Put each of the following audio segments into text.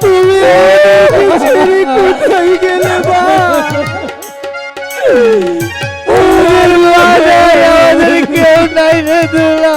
তুমি ছেড়ে কোথায় গেলে বা? কেউ নাই রে দুলা।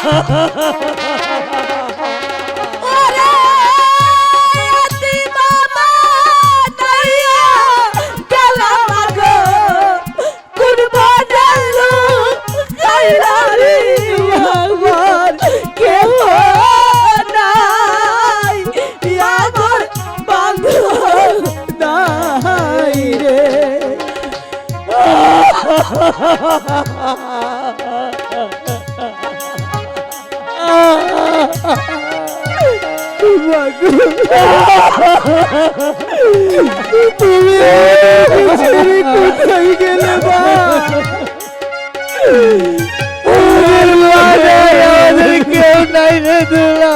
ha ha ha ha ha! তুমি ছেড়ে কোথায় গেলে মা কেউ নাই রে দুলা।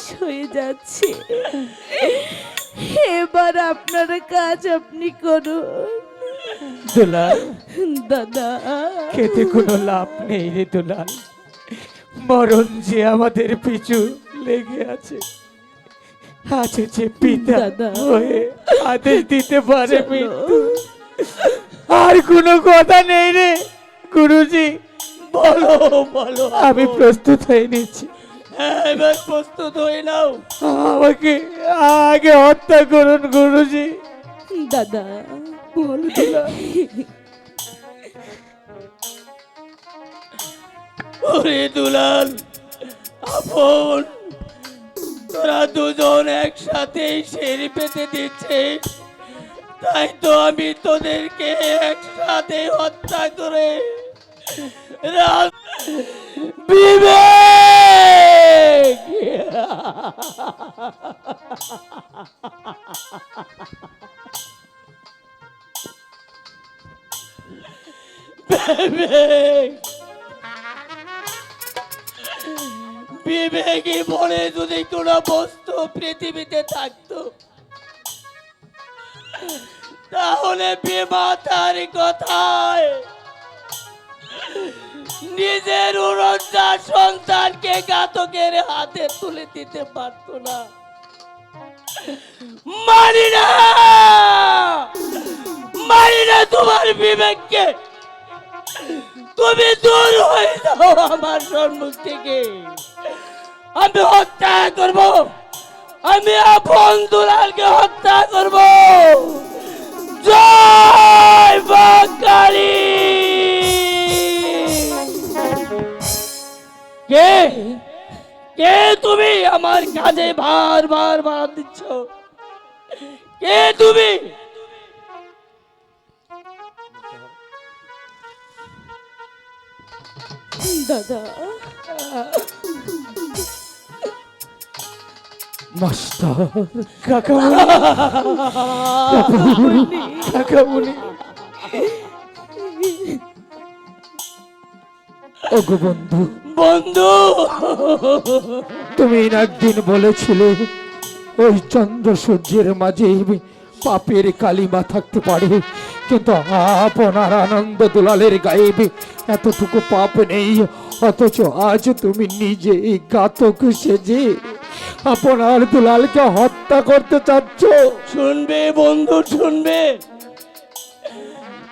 শেষ হয়ে যাচ্ছে। এবার আপনার কাজ আপনি করুন। দুলাল দাদা। খেতে কোনো লাভ নেই রে দুলাল মরণ যে আমাদের পিছু লেগে আছে আছে যে পিতা হয়ে আদেশ দিতে পারে আর কোনো কথা নেই রে গুরুজি। বলো বলো। আমি প্রস্তুত হয়ে নিচ্ছি। এবার প্রস্তুত হয়ে নাও। আমাকে আগে হত্যা করুন গুরুজি। দাদা বল ওরে দুলাল আপন। তোরা দুজন একসাথে সিঁড়ি পেতে দিচ্ছে। তাই তো আমি তোদেরকে একসাথে হত্যা করে বিবেক! বিবেক বলে যদি কোনো বস্তু পৃথিবীতে থাকতো তাহলে বিমাতার কথায় নিজের উড়নজা সন্তানকে ঘাতকের হাতে তুলে দিতে পারতো না। মানি না! মানি না তোমার বিবেককে। তুমি দূর হয়ে যাও আমার সম্মুখ থেকে। আমি হত্যা করব। আমি আপন দুলালকে হত্যা করব। জয় বাঙালি! কে? কে তুমি আমার কাজে বার বার বার দিচ্ছ? কে তুমি? দাদা। মাস্টার। কাকামুনি কাকামুনি ওগো বন্ধু। বন্ধু। তুমি একদিন বলেছিলে ওই চন্দ্র সূর্যের মাঝে পাপের কালিমা থাকতে পারে। কিন্তু আপনার আনন্দ দুলালের গায়ে এতটুকু পাপ নেই। অথচ আজ তুমি নিজে এই ঘাতক সেজে আপনার দুলালকে হত্যা করতে চাচ্ছ। শুনবে বন্ধু শুনবে।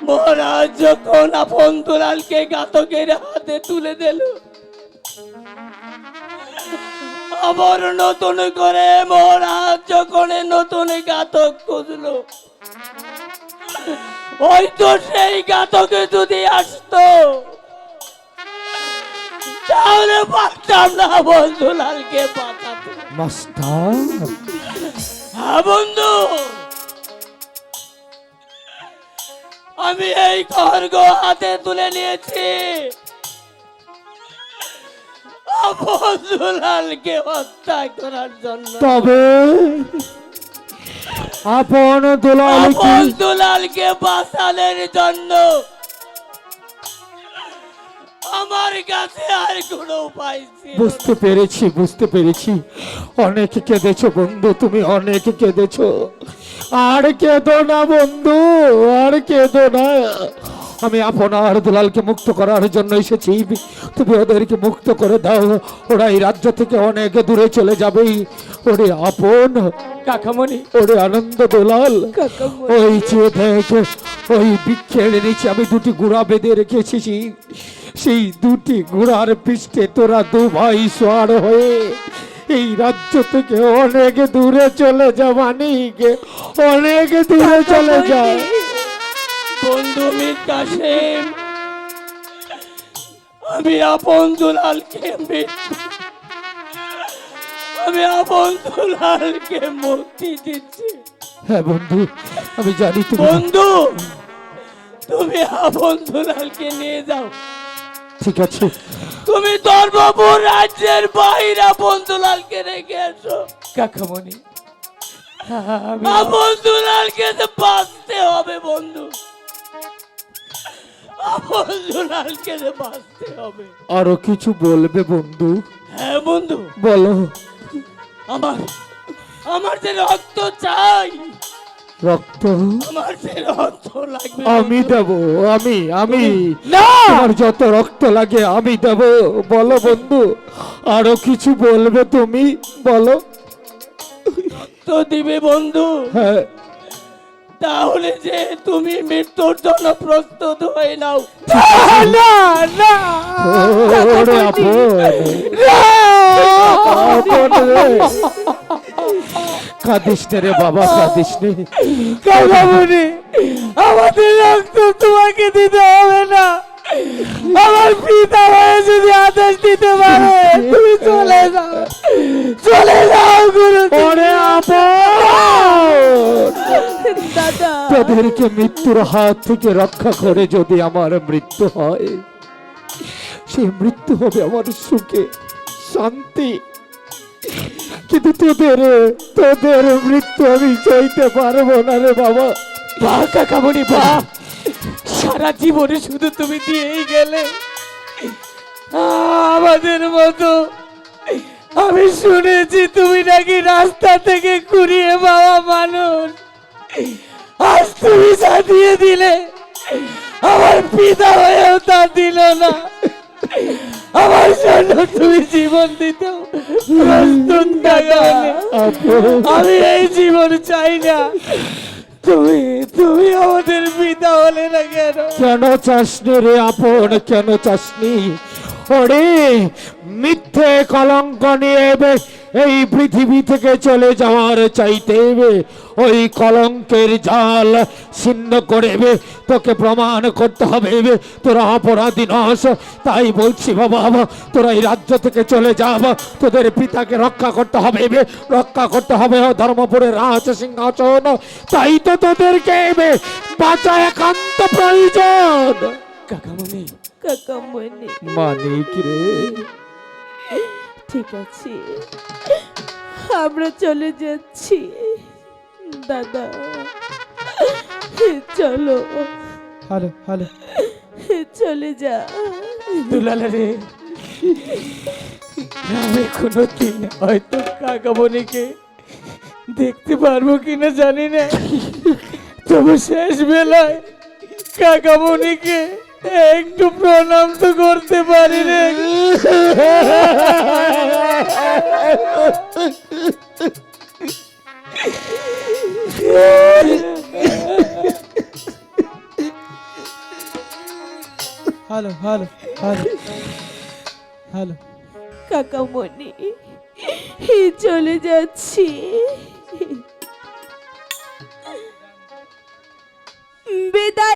মহারাজ যখন আপন দুলালকে ঘাতকের হাতে তুলে দিল আবার নতুন করে মহারাজ যখন নতুন ঘাতক খুঁজলো হয়তো সেই ঘাতকে যদি আসতো তাহলে পারতাম না বন্ধু লালকে পাঠাতে। মাস্টার। হ্যাঁ বন্ধু আমি এই খড়গ হাতে তুলে নিয়েছি। হত্যা করার জন্য। তবে আপন দুলাল কি বন্ধুলালকে বাঁচানোর জন্য আমার কাছে আর কোনো উপায় বুঝতে পেরেছি বুঝতে পেরেছি। অনেক কেঁদেছো বন্ধু তুমি অনেক কেঁদেছো। আর কেঁদো না বন্ধু আর কেঁদো না। আমি আপনার দুলালকে মুক্ত করার জন্য এসেছি। তুমি ওদেরকে মুক্ত করে দাও। ওরা এই রাজ্য থেকে অনেক দূরে চলে যাবে। ওরে আপন কাকামণি। ওরে আনন্দ দুলাল। ওই যে দেখ ওই বৃক্ষের নিচে আমি দুটি গুড়া বেঁধে রেখেছি। সেই দুটি গুড়ার পৃষ্ঠে তোরা দু ভাই সোয়ার হয়ে এই রাজ্য থেকে অনেক দূরে চলে যা মানিক অনেক দূরে চলে যা। বন্ধু মীর কাসেম আমি আপন দুলালকে আমি আপন দুলালকে মুক্তি দিচ্ছি। হ্যাঁ বন্ধু আমি জানি তুমি বন্ধু তুমি আপন দুলালকে নিয়ে যাও। ঠিক আছে। তুমি ধর্মপুর রাজ্যের বাইরে আপন দুলালকে রেখে এসো। কাকামণি আপন দুলালকে তো বাঁচতে হবে বন্ধু। বাঁচতে হবে। আরও কিছু বলবে বন্ধু? হ্যাঁ বন্ধু। বলো। আমার আমার যে রক্ত চাই। রক্ত? আমার যে রক্ত লাগবে আমি দেব আমি আমি। না! তোমার যত রক্ত লাগে আমি দেব। বলো বন্ধু। আরও কিছু বলবে তুমি? বলো। রক্ত দিবে বন্ধু। হ্যাঁ। তাহলে যে তুমি মৃত্যুর জন্য প্রস্তুত হয়ে নাও। না না। ওরে আপন। আপন রে। কাঁদিস রে বাবা কাঁদিস নে। আমাদের রক্ত তোমাকে দিতে হবে না। আমার পিতা হয়ে যদি আদেশ দিতে পারে তোদেরকে মৃত্যুর হাত থেকে রক্ষা করে যদি আমার মৃত্যু হয় সেই মৃত্যু হবে আমার সুখে শান্তি। কিন্তু তোদের তোদের মৃত্যু আমি চাইতে পারব না রে বাবা। বা কাকামণি বা। সারা জীবনে শুধু তুমি দিয়েই গেলে। আমাদের মতো আমি শুনেছি তুমি নাকি রাস্তা থেকে কুড়িয়ে পাওয়া মানুষ। আজ তুমি যা দিয়ে দিলে আমার পিতা হয়েও তা দিল না। আমার জন্য তুমি জীবন দিতে আমি এই জীবন চাই না। তুমি তুমি আমাদের পিতা হলে না কেন? কেন চাসনি রে আপন? কেন চাসনি? ওরে, মিথ্যে কলঙ্ক নিয়ে বে- এই পৃথিবী থেকে চলে যাওয়ার চাইতে ওই কলঙ্কের জাল ছিন্ন করে তোকে প্রমাণ করতে হবে তোরা অপরাধী নস। তাই বলছি বাবা তোরা এই রাজ্য থেকে চলে যাব তোদের পিতাকে রক্ষা করতে হবে রক্ষা করতে হবে ধর্মপুরের রাজ সিংহাসন। তাই তো তোদেরকে বাঁচা একান্ত প্রয়োজন। কাকামণি। কাকামণি। মানিক রে। ঠিক আছে। আমরা চলে যাচ্ছি। দাদা চলো। Hello hello. চলে যা। দুলাল রে আমি কোনো দিন হয়তো কাকামণিকে দেখতে পারব কিনা জানি না। তবু শেষ বেলায় কাকামণিকে একটু প্রণাম তো করতে পারি রে। Hello hello hello hello. কাকামণি চলে যাচ্ছি। বিদায়